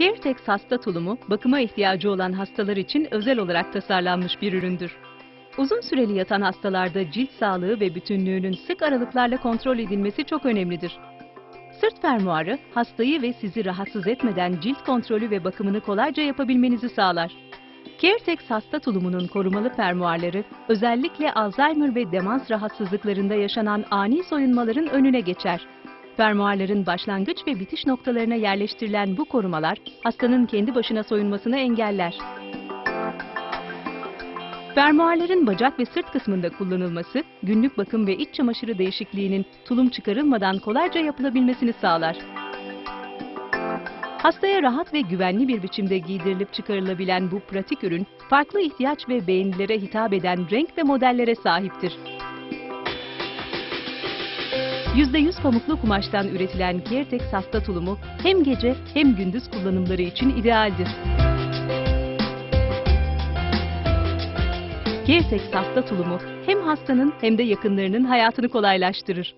CareTex hasta tulumu, bakıma ihtiyacı olan hastalar için özel olarak tasarlanmış bir üründür. Uzun süreli yatan hastalarda cilt sağlığı ve bütünlüğünün sık aralıklarla kontrol edilmesi çok önemlidir. Sırt fermuarı, hastayı ve sizi rahatsız etmeden cilt kontrolü ve bakımını kolayca yapabilmenizi sağlar. CareTex hasta tulumunun korumalı fermuarları, özellikle Alzheimer ve demans rahatsızlıklarında yaşanan ani soyunmaların önüne geçer. Fermuarların başlangıç ve bitiş noktalarına yerleştirilen bu korumalar, hastanın kendi başına soyunmasını engeller. Fermuarların bacak ve sırt kısmında kullanılması, günlük bakım ve iç çamaşırı değişikliğinin tulum çıkarılmadan kolayca yapılabilmesini sağlar. Hastaya rahat ve güvenli bir biçimde giydirilip çıkarılabilen bu pratik ürün, farklı ihtiyaç ve beğenilere hitap eden renk ve modellere sahiptir. %100 pamuklu kumaştan üretilen Caretex hasta tulumu hem gece hem gündüz kullanımları için idealdir. Caretex hasta tulumu hem hastanın hem de yakınlarının hayatını kolaylaştırır.